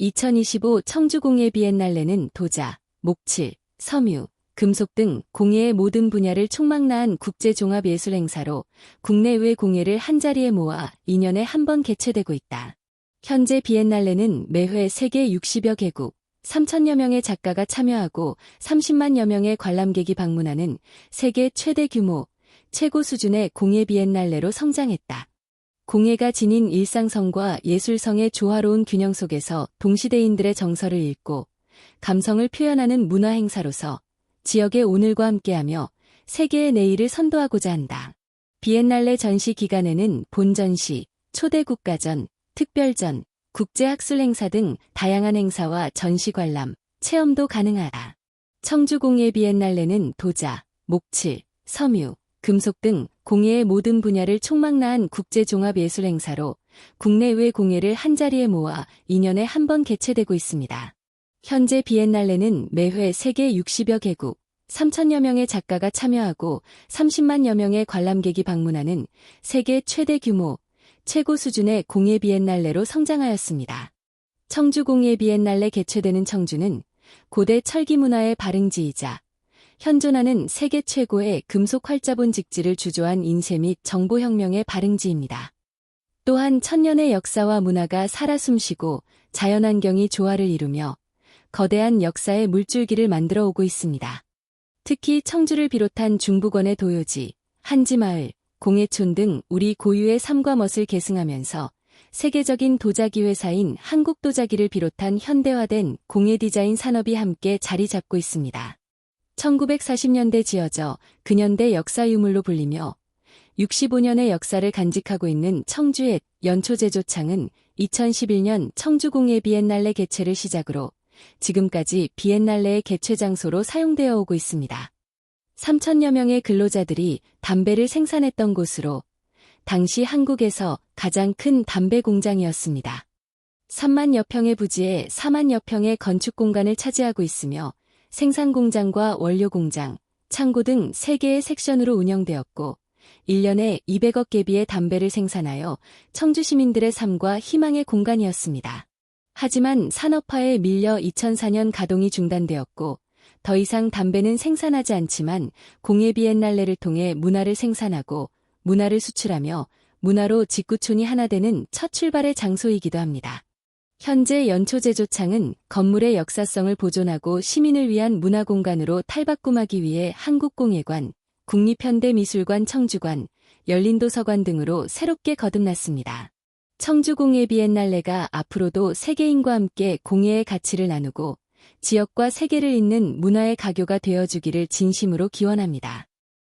2025 청주공예 비엔날레는 도자, 목칠, 섬유, 금속 등 공예의 모든 분야를 총망라한 국제종합예술 행사로 국내외 공예를 한자리에 모아 2년에 한 번 개최되고 있다. 현재 비엔날레는 매회 세계 60여 개국, 3천여 명의 작가가 참여하고 30만여 명의 관람객이 방문하는 세계 최대 규모, 최고 수준의 공예 비엔날레로 성장했다. 공예가 지닌 일상성과 예술성의 조화로운 균형 속에서 동시대인들의 정서를 읽고 감성을 표현하는 문화 행사로서 지역의 오늘과 함께하며 세계의 내일을 선도하고자 한다. 비엔날레 전시 기간에는 본전시, 초대 국가전, 특별전, 국제학술 행사 등 다양한 행사와 전시 관람, 체험도 가능하다. 청주공예 비엔날레는 도자, 목칠, 섬유, 금속 등 공예의 모든 분야를 총망라한 국제종합예술 행사로 국내외 공예를 한자리에 모아 2년에 한 번 개최되고 있습니다. 현재 비엔날레는 매회 세계 60여 개국, 3천여 명의 작가가 참여하고 30만여 명의 관람객이 방문하는 세계 최대 규모, 최고 수준의 공예 비엔날레로 성장하였습니다. 청주 공예 비엔날레 개최되는 청주는 고대 철기 문화의 발흥지이자 현존하는 세계 최고의 금속 활자본 직지를 주조한 인쇄 및 정보혁명의 발흥지입니다. 또한 천년의 역사와 문화가 살아 숨쉬고 자연환경이 조화를 이루며 거대한 역사의 물줄기를 만들어 오고 있습니다. 특히 청주를 비롯한 중부권의 도요지, 한지마을, 공예촌 등 우리 고유의 삶과 멋을 계승하면서 세계적인 도자기 회사인 한국도자기를 비롯한 현대화된 공예 디자인 산업이 함께 자리 잡고 있습니다. 1940년대 지어져 근현대 역사 유물로 불리며 65년의 역사를 간직하고 있는 청주의 연초제조창은 2011년 청주공예 비엔날레 개최를 시작으로 지금까지 비엔날레의 개최 장소로 사용되어 오고 있습니다. 3천여 명의 근로자들이 담배를 생산했던 곳으로 당시 한국에서 가장 큰 담배 공장이었습니다. 3만여 평의 부지에 4만여 평의 건축 공간을 차지하고 있으며 생산 공장과 원료 공장, 창고 등 3개의 섹션으로 운영되었고 1년에 200억 개비의 담배를 생산하여 청주 시민들의 삶과 희망의 공간이었습니다. 하지만 산업화에 밀려 2004년 가동이 중단되었고 더 이상 담배는 생산하지 않지만 공예 비엔날레를 통해 문화를 생산하고 문화를 수출하며 문화로 직구촌이 하나 되는 첫 출발의 장소이기도 합니다. 현재 연초제조창은 건물의 역사성을 보존하고 시민을 위한 문화공간으로 탈바꿈하기 위해 한국공예관, 국립현대미술관 청주관, 열린도서관 등으로 새롭게 거듭났습니다. 청주공예 비엔날레가 앞으로도 세계인과 함께 공예의 가치를 나누고 지역과 세계를 잇는 문화의 가교가 되어주기를 진심으로 기원합니다.